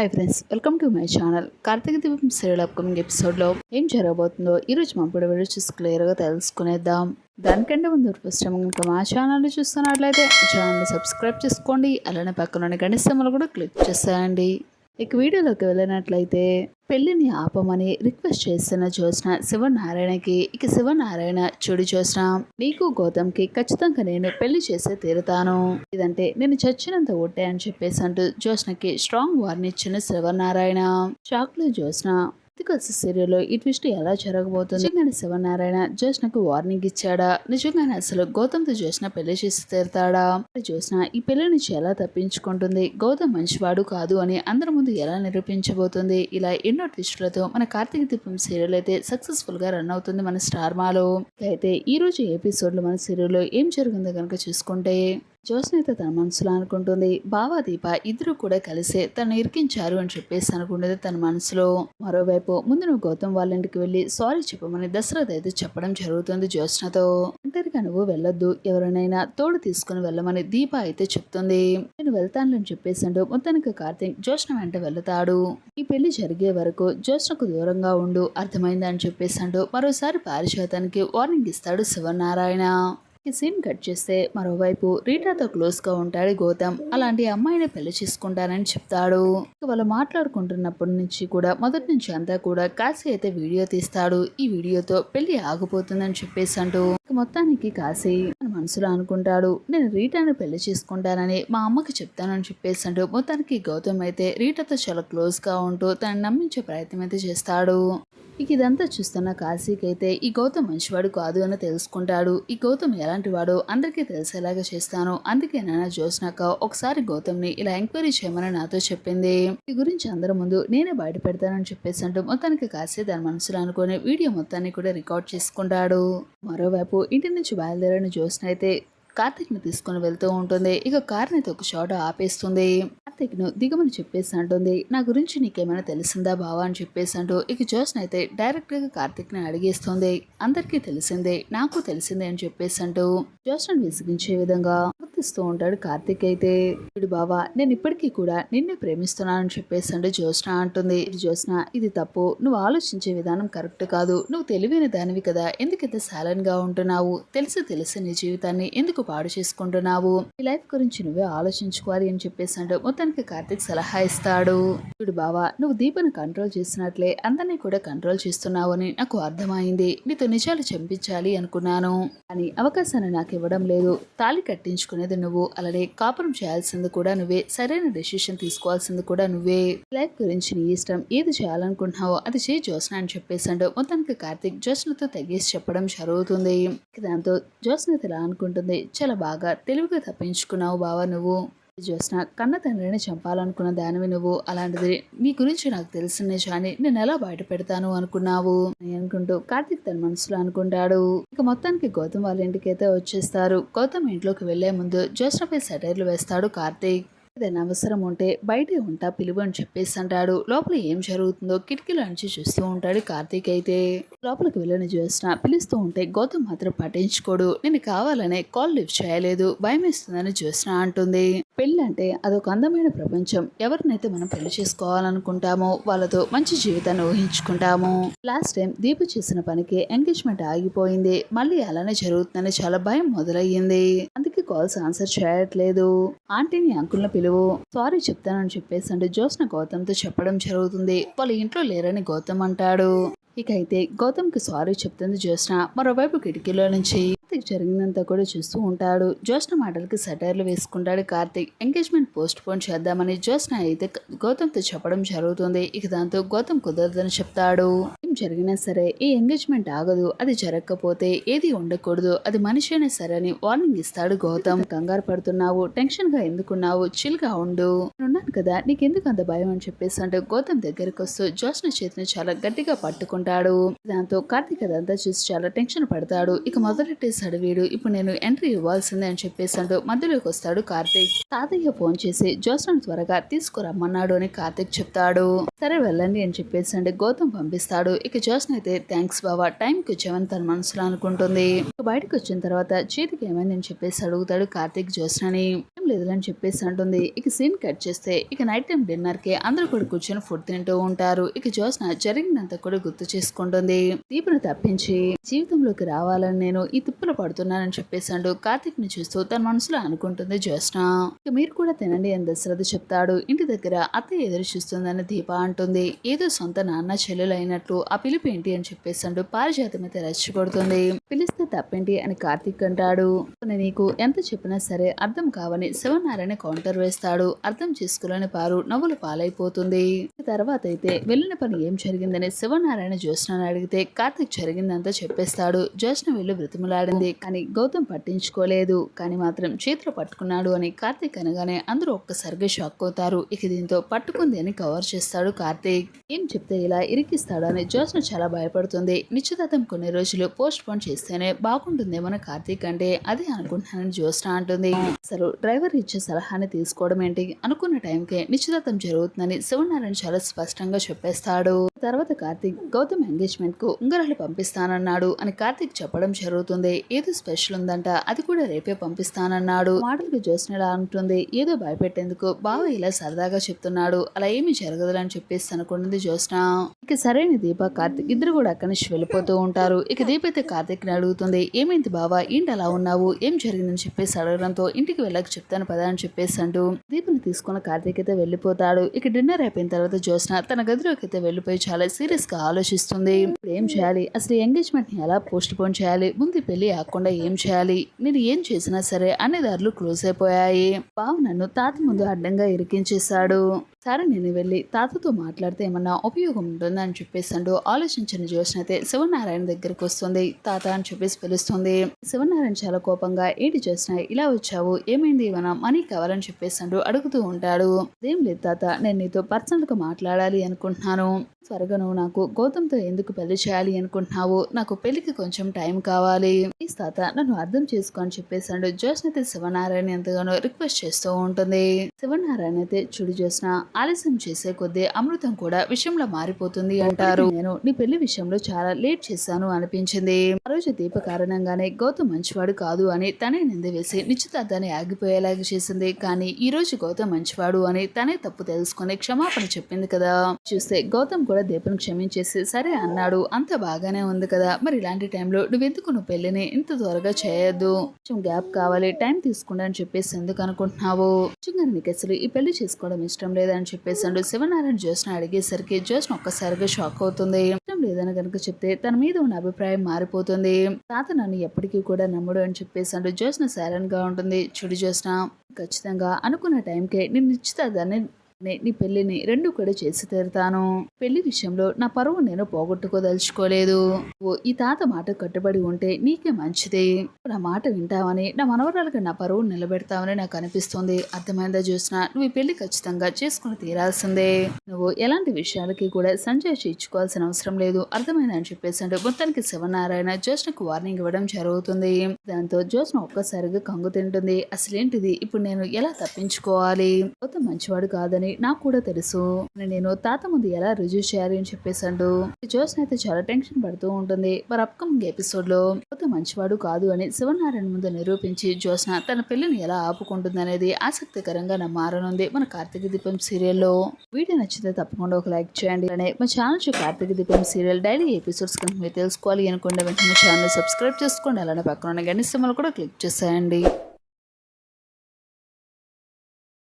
Hi friends welcome to my channel Karthika Deepam serial upcoming ఎపిసోడ్లో ఏం జరగబోతుందో ఈరోజు మా కూడా వీడియో చూసి క్లియర్గా తెలుసుకునేద్దాం. దానికంటే ముందు ఫస్ట్ టైం కనుక మా ఛానల్ని చూస్తున్నట్లయితే ఛానల్ని సబ్స్క్రైబ్ చేసుకోండి. అలానే పక్కన గణేష్ సింబల్ కూడా క్లిక్ చేసేయండి. ఇక వీడియోలోకి వెళ్ళినట్లయితే పెళ్ళిని ఆపమని రిక్వెస్ట్ చేస్తున్న జ్యోత్స్న శివనారాయణకి ఇక శివనారాయణ చూడు జ్యోత్స్న నీకు గౌతమ్కి ఖచ్చితంగా నేను పెళ్ళి చేసే తీరుతాను. ఇదంటే నేను చచ్చినంత ఒట్టే అని చెప్పేసి అంటూ జ్యోత్స్నకి స్ట్రాంగ్ వార్నిచ్చిన శివనారాయణ. షాక్లో జ్యోత్స్న కలిసి సీరియల్లో ఈ ట్విస్ట్ ఎలా జరగబోతుంది? నిజంగానే శివనారాయణ జ్యోత్స్నకు వార్నింగ్ ఇచ్చాడా? నిజంగానే అసలు గౌతమ్తో జ్యోత్స్న పెళ్ళి చేసి తీరుతాడా? జ్యోత్స్న ఈ పెళ్ళి నుంచి ఎలా తప్పించుకుంటుంది? గౌతమ్ మంచివాడు కాదు అని అందరి ముందు ఎలా నిరూపించబోతుంది? ఇలా ఎన్నో ట్విస్టులతో మన కార్తీక దీపం సీరియల్ అయితే సక్సెస్ఫుల్గా రన్ అవుతుంది మన స్టార్ మాలో. అయితే ఈ రోజు ఎపిసోడ్లో మన సీరియల్లో ఏం జరిగిందో కనుక చూసుకుంటే జ్యోత్స్న తన మనసులో అనుకుంటుంది. బావా దీప ఇద్దరు కూడా కలిసే తను ఇరికించారు అని చెప్పేసి అనుకుంటుంది తన మనసులో. మరోవైపు ముందు నువ్వు గౌతమ్ వాళ్ళ ఇంటికి వెళ్ళి సారీ చెప్పమని దశరథ అయితే చెప్పడం జరుగుతుంది జ్యోత్స్నతో. ఒంటరిగా నువ్వు వెళ్ళొద్దు. ఎవరినైనా తోడు తీసుకుని వెళ్ళమని దీప అయితే చెప్తుంది. నేను వెళ్తానని చెప్పేసిండు మొత్తానికి కార్తీక్ జ్యోత్స్న వెంట వెళ్తాడు. ఈ పెళ్ళి జరిగే వరకు జ్యోత్స్నకు దూరంగా ఉండు. అర్థమైందని చెప్పేసిండు మరోసారి పారిశోతానికి వార్నింగ్ ఇస్తాడు శివనారాయణ. ఈ సీన్ కట్ చేస్తే మరోవైపు రీటాతో క్లోజ్గా ఉంటాడు గౌతమ్. అలాంటి అమ్మాయిని పెళ్ళి చేసుకుంటానని చెప్తాడు. వాళ్ళు మాట్లాడుకుంటున్నప్పటి నుంచి కూడా మొదటి నుంచి అంతా కూడా కాశీ అయితే వీడియో తీస్తాడు. ఈ వీడియోతో పెళ్ళి ఆగిపోతుందని చెప్పేసి అంటూ మొత్తానికి కాశీ తన మనసులో అనుకుంటాడు. నేను రీటాను పెళ్ళి చేసుకుంటానని మా అమ్మకి చెప్తానని చెప్పేసి అంటూ మొత్తానికి గౌతమ్ అయితే రీటాతో చాలా క్లోజ్గా ఉంటూ తనని నమ్మించే ప్రయత్నం అయితే చేస్తాడు. ఇక ఇదంతా చూస్తున్న కాశీకైతే అయితే ఈ గౌతమ్ మంచివాడు కాదు అని తెలుసుకుంటాడు. ఈ గౌతమ్ ఎలాంటి వాడో అందరికీ తెలిసేలాగా చేస్తాను. అందుకే నాన్న చూసినాక ఒకసారి గౌతమ్ని ఇలా ఎంక్వైరీ చేయమని నాతో చెప్పింది. ఈ గురించి అందరి ముందు నేనే బయట పెడతానని చెప్పేసి అంటూ మొత్తానికి కాశీ దాని మనసులో అనుకుని వీడియో మొత్తాన్ని కూడా రికార్డ్ చేసుకుంటాడు. మరోవైపు ఇంటి నుంచి బయలుదేరిన జ్యోత్స్న అయితే కార్తిక్ని తీసుకుని వెళ్తూ ఉంటుంది. ఇక కార్ని అయితే ఒక చోట ఆపేస్తుంది. కార్తిక్ను దిగమని చెప్పేసి అంటుంది. నా గురించి నీకేమైనా తెలిసిందా బావా అని చెప్పేసి అంటూ ఇక జోస్న్ అయితే డైరెక్ట్గా అడిగేస్తుంది. అందరికీ తెలిసిందే నాకు తెలిసిందే అని చెప్పేసి అంటూ జోస్న్ విసిగించే విధంగా గుర్తిస్తూ ఉంటాడు కార్తిక్ అయితే. వీడు బావా నేను ఇప్పటికీ కూడా నిన్నే ప్రేమిస్తున్నానని చెప్పేసి అంటూ జోస్న అంటుంది. జోస్న ఇది తప్పు. నువ్వు ఆలోచించే విధానం కరెక్ట్ కాదు. నువ్వు తెలివైన దానివి కదా. ఎందుకంత సైలెంట్గా ఉంటున్నావు? తెలిసి తెలిసి నీ జీవితాన్ని ఎందుకు పాడు చేసుకుంటున్నావు. ఈ లైఫ్ గురించి నువ్వే ఆలోచించుకోవాలి అని చెప్పేసాడు. మొత్తానికి కార్తిక్ సలహా ఇస్తాడు. చూడు బావా నువ్వు దీపను కంట్రోల్ చేసినట్లే అందరినీ కూడా కంట్రోల్ చేస్తున్నావు అని నాకు అర్థమైంది. నీతో నిజాలు చంపించాలి అనుకున్నాను. కానీ అవకాశాన్ని నాకు ఇవ్వడం లేదు. తాళి కట్టించుకునేది నువ్వు. అలానే కాపురం చేయాల్సింది కూడా నువ్వే. సరైన డెసిషన్ తీసుకోవాల్సింది కూడా నువ్వే. లైఫ్ గురించి నీ ఇష్టం ఏది చేయాలనుకుంటున్నావో అది చేయి జోస్న అని చెప్పేసాడు. మొత్తానికి కార్తిక్ జోస్నతో తగ్గేసి చెప్పడం జరుగుతుంది. దాంతో జోస్న ఇలా అనుకుంటుంది. చాలా బాగా తెలివిగా తప్పించుకున్నావు బావా నువ్వు. జోస్న కన్న తండ్రిని చంపాలనుకున్న దానివి నువ్వు. అలాంటిది నీ గురించి నాకు తెలిసిన నిజాన్ని నేను ఎలా బయట పెడతాను అనుకున్నావు? అని అనుకుంటూ కార్తిక్ తన మనసులో అనుకుంటాడు. ఇక మొత్తానికి గౌతమ్ వాళ్ళ ఇంటికి అయితే వచ్చేస్తారు. గౌతమ్ ఇంట్లోకి వెళ్ళే ముందు జోస్నపై సెటైర్లు వేస్తాడు కార్తీక్. ఏదైనా అవసరం ఉంటే బయటే ఉంటా పిలువు అని చెప్పేసి అంటాడు లోపల ఏం జరుగుతుందో కిటికీల నుంచి చూస్తూ ఉంటాడు కార్తీక్ అయితే. లోపలికి వెళ్ళని చూసిన పిలుస్తూ ఉంటే గౌతమ్ మాత్రం పట్టించుకోడు. నేను కావాలనే కాల్ లిఫ్ట్ చేయలేదు భయం వేస్తుందని చూసిన అంటుంది. పెళ్ళి అంటే అదొక అందమైన ప్రపంచం. ఎవరినైతే మనం పెళ్ళి చేసుకోవాలనుకుంటామో వాళ్ళతో మంచి జీవితాన్ని ఊహించుకుంటాము. లాస్ట్ టైం దీపు చేసిన పనికి ఎంగేజ్మెంట్ ఆగిపోయింది. మళ్ళీ అలానే జరుగుతుందని చాలా భయం మొదలయ్యింది. అందుకే కాల్స్ ఆన్సర్ చేయట్లేదు. ఆంటీని అంకుల్ని పిలువు సారీ చెప్తానని చెప్పేసి అంటే జ్యోత్స్న గౌతమ్తో చెప్పడం జరుగుతుంది. వాళ్ళ ఇంట్లో లేరని గౌతమ్ అంటాడు. ఇక అయితే గౌతమ్కి సారీ చెప్తుంది జ్యోత్స్న మరోవైపు కిటికీలో నుంచి కార్తిక్ జరిగిందంతా కూడా చూస్తూ ఉంటాడు. జ్యోత్స్న మాటలకి సెటైర్లు వేసుకుంటాడు కార్తిక్. ఎంగేజ్మెంట్ పోస్ట్ పోన్ చేద్దామని జ్యోత్స్న అయితే గౌతమ్తో చెప్పడం జరుగుతుంది. ఇక దాంతో గౌతమ్ కుదరదని చెప్తాడు. జరిగినా సరే ఈ ఎంగేజ్మెంట్ ఆగదు అది జరగకపోతే ఏది ఉండకూడదు అది మనిషి అయినా సరే అని వార్నింగ్ ఇస్తాడు గౌతమ్. కంగారు పడుతున్నావు టెన్షన్గా ఎందుకున్నావు చిల్గా ఉండు. నేనున్నాను కదా నీకెందుకు అంత భయం అని చెప్పేసి అంటే గౌతమ్ దగ్గరకు వస్తూ జోష్న చేతిని చాలా గట్టిగా పట్టుకుంటాడు. దాంతో కార్తీక్ అదంతా చూసి చాలా టెన్షన్ పడతాడు. ఇక మొదలెట్టేశాడు వీడు ఇప్పుడు నేను ఎంట్రీ ఇవ్వాల్సిందే అని చెప్పేసి అంటూ మధ్యలోకి వస్తాడు కార్తిక్. తాతయ్య ఫోన్ చేసి జోష్ను త్వరగా తీసుకురమ్మన్నాడు అని కార్తిక్ చెప్తాడు. సరే వెళ్ళండి అని చెప్పేసి అంటే గౌతమ్ పంపిస్తాడు. ఇక జ్యోత్స్న అయితే థ్యాంక్స్ బావా. టైంకి వచ్చామని తన మనసులో అనుకుంటుంది. బయటకు వచ్చిన తర్వాత చేతికి ఏమైందని చెప్పేసి అడుగుతాడు కార్తీక్ జోస్నని. ఏం లేదని చెప్పేసి అంటుంది. ఇక సీన్ కట్ చేస్తే ఇక నైట్ టైం డిన్నర్కి అందరూ కూడా కూర్చొని ఫుడ్ తింటూ ఉంటారు. ఇక జోస్న జరిగినంత కూడా గుర్తు చేసుకుంటుంది. దీపును తప్పించి జీవితంలోకి రావాలని నేను ఈ తిప్పులు పడుతున్నానని చెప్పేసాడు కార్తీక్ని చూస్తూ తన మనసులో అనుకుంటుంది జోస్న. ఇక మీరు కూడా తినండి అని దశరథ చెప్తాడు. ఇంటి దగ్గర అత్త ఎదురు చూస్తుందని దీప అంటుంది. ఏదో సొంత నాన్న చెల్లెలు అయినట్లు ఆ పిలుపు ఏంటి అని చెప్పేసాడు పారిజాతం అయితే రెచ్చగొడుతుంది. పిలిస్తే తప్పేంటి అని కార్తీక్ అంటాడు. "నేను నీకు ఎంత చెప్పినా సరే అర్థం కావని శివనారాయణ కౌంటర్ వేస్తాడు. అర్థం చేసుకోలేని పారు నవ్వులు పాలైపోతుంది. తర్వాత అయితే వెళ్ళిన పని ఏం జరిగిందని శివనారాయణ జ్యోత్స్నని అడిగితే కార్తిక్ జరిగిందంతా చెప్పేస్తాడు. జ్యోత్స్న వెళ్ళి బ్రతిమలాడింది కానీ గౌతమ్ పట్టించుకోలేదు. కానీ మాత్రం చేతిలో పట్టుకున్నాడు అని కార్తిక్ అనగానే అందరూ ఒక్కసారిగా షాక్ అవుతారు. ఇక దీంతో పట్టుకుంది అని కవర్ చేస్తాడు కార్తిక్. ఏం చెప్తే ఇలా ఇరికిస్తాడు అని జ్యోత్స్న చాలా భయపడుతుంది. నిశ్చితార్థం కొన్ని రోజులు పోస్ట్ పోన్ చేస్తేనే బాగుంటుందేమో కార్తీక్ అంటే అదే అనుకుంటున్నానని జ్యోత్స్న అంటుంది. అసలు డ్రైవర్ ఇచ్చే సలహాని తీసుకోవడం ఏంటి? అనుకున్న టైంకే నిశ్చితార్థం జరుగుతుందని శివనారాయణ చాలా స్పష్టంగా చెప్పేస్తాడు. తర్వాత కార్తీక్ గౌతమ్ ఎంగేజ్మెంట్కు ఉంగరాలు పంపిస్తానన్నాడు అని కార్తీక్ చెప్పడం జరుగుతుంది. ఏదో స్పెషల్ ఉందంట అది కూడా రేపే పంపిస్తానన్నాడు. మాటలకు జ్యోత్స్న ఇలా అంటుంది ఏదో భయపెట్టేందుకు బావ ఇలా సరదాగా చెప్తున్నాడు అలా ఏమీ జరగదు అని చెప్పేసి అనుకున్నది జ్యోత్స్న. ఇక సరైన దీప కార్తిక్ ఇద్దరు కూడా అక్కడి నుంచి వెళ్ళిపోతూ ఉంటారు. ఇక దీప అయితే కార్తీక్ని అడుగుతుంది ఏమైంది బావా? ఏంటి అలా ఉన్నావు? ఏం జరిగిందని చెప్పేసి అడగడంతో ఇంటికి వెళ్ళక చెప్తాను పదా అని చెప్పేసి అంటూ దీపని తీసుకున్న కార్తీక్ అయితే వెళ్ళిపోతాడు. ఇక డిన్నర్ అయిపోయిన తర్వాత జ్యోత్స్న తన గదిలోకి అయితే వెళ్ళిపోయి చాలా సీరియస్గా ఆలోచిస్తుంది ఏం చేయాలి? అసలు ఎంగేజ్మెంట్ని ఎలా పోస్ట్ పోన్ చేయాలి? ముందు పెళ్ళి ఆకుండా ఏం చేయాలి? నేను ఏం చేసినా సరే అన్ని దారులు క్లోజ్ అయిపోయాయి. బావ నన్ను తాత ముందు అడ్డంగా ఇరికించేశాడు. సరే నేను వెళ్ళి తాతతో మాట్లాడితే ఏమన్నా ఉపయోగం ఉంటుందా అని చెప్పేసి ఆలోచించిన జ్యోష్ణ అయితే శివనారాయణ దగ్గరికి వస్తుంది. తాత అని చెప్పేసి పిలుస్తుంది. శివనారాయణ చాలా కోపంగా ఏంటి జ్యోష్ణ ఇలా వచ్చావు? ఏమైంది? మనం మనీ కావాలని చెప్పేసి అడుగుతూ ఉంటాడు. ఏం లేదు తాత నేను నీతో పర్సనల్గా మాట్లాడాలి అనుకుంటున్నాను. త్వరగా నువ్వు నాకు గౌతమ్తో ఎందుకు పెళ్ళి చేయాలి అనుకుంటున్నావు? నాకు పెళ్ళికి కొంచెం టైం కావాలి. ఈ తాత నన్ను అర్థం చేసుకో అని చెప్పేసాడు జ్యోష్ణ అయితే శివనారాయణ ఎంతగానో రిక్వెస్ట్ చేస్తూ ఉంటుంది. శివనారాయణ అయితే చూడు జ్యోష్ణ ఆలస్యం చేసే కొద్దీ అమృతం కూడా విషయంలో మారిపోతుంది అంటారు. నేను నీ పెళ్ళి విషయంలో చాలా లేట్ చేశాను అనిపించింది. ఆ రోజు దీప కారణంగానే గౌతమ్ మంచివాడు కాదు అని తనే నింద వేసి నిశ్చితార్థాన్ని ఆగిపోయేలాగా చేసింది. కానీ ఈ రోజు గౌతమ్ మంచివాడు అని తనే తప్పు తెలుసుకుని క్షమాపణ చెప్పింది కదా. చూస్తే గౌతమ్ కూడా దీపను క్షమించేసి సరే అన్నాడు. అంత బాగానే ఉంది కదా. మరి ఇలాంటి టైంలో నువ్వెందుకు నువ్వు పెళ్ళిని ఇంత త్వరగా చేయొద్దు? కొంచెం గ్యాప్ కావాలి టైం తీసుకుంటా అని చెప్పేసి ఎందుకు అనుకుంటున్నావు? నిజంగా నీకు అసలు ఈ పెళ్ళి చేసుకోవడం ఇష్టం లేదని చెప్పేసాడు శివనారాయణ జ్యోత్స్న అడిగేసరికి జ్యోత్స్న ఒక్కసారిగా షాక్ అవుతుంది. ఇష్టం లేదని కనుక చెప్తే తన మీద ఉన్న అభిప్రాయం మారిపోతుంది. తాత నన్ను ఎప్పటికీ కూడా నమ్ముడు అని చెప్పేసాడు జ్యోత్స్న సైలెంట్గా ఉంటుంది. చుడి జ్యోత్స్న ఖచ్చితంగా అనుకున్న టైంకే నేను నిశ్చితార్థాన్ని నే- నీ పెళ్ళిని రెండు కూడా చేసి తీరుతాను. పెళ్ళి విషయంలో నా పరువు నేను పోగొట్టుకోదలుచుకోలేదు. ఓ ఈ తాత మాట కట్టుబడి ఉంటే నీకే మంచిది. నా మాట వింటావని నా మనవరాలకు నా పరువు నిలబెడతావని నాకు అనిపిస్తుంది. అర్థమైందా చూసినా నువ్వు ఈ పెళ్ళి ఖచ్చితంగా చేసుకుని తీరాల్సిందే. నువ్వు ఎలాంటి విషయాలకి కూడా సంజయ్ ఇచ్చుకోవాల్సిన అవసరం లేదు. అర్థమైందని చెప్పేసి మొత్తానికి శివనారాయణ జ్యోత్స్నకు వార్నింగ్ ఇవ్వడం జరుగుతుంది. దాంతో జ్యోష్ణ ఒక్కసారిగా కంగు తింటుంది. అసలేంటిది? ఇప్పుడు నేను ఎలా తప్పించుకోవాలి? మొత్తం మంచివాడు కాదని నాకు కూడా తెలుసు. నేను తాత ముందు ఎలా రుజువు చేయాలి అని చెప్పేశాడు. జ్యోత్స్న అయితే చాలా టెన్షన్ పడుతూ ఉంటుంది. మరి అప్కమింగ్ ఎపిసోడ్లో మంచివాడు కాదు అని శివనారాయణ ముందు నిరూపించి జోస్న తన పెళ్ళిని ఎలా ఆపుకుంటుంది అనేది ఆసక్తికరంగా నా మారనుంది. మన కార్తీక దీపం సీరియల్లో వీడియో నచ్చితే తప్పకుండా ఒక లైక్ చేయండి. అనే మా channel Karthika Deepam serial daily episodes కనుక మీరు తెలుసుకోవాలి అనుకుంటే వెంటనే ఛానల్ సబ్స్క్రైబ్ చేసుకోండి. అలానే పక్కన ఉన్న గణిస్తమలు కూడా క్లిక్ చేసేయండి.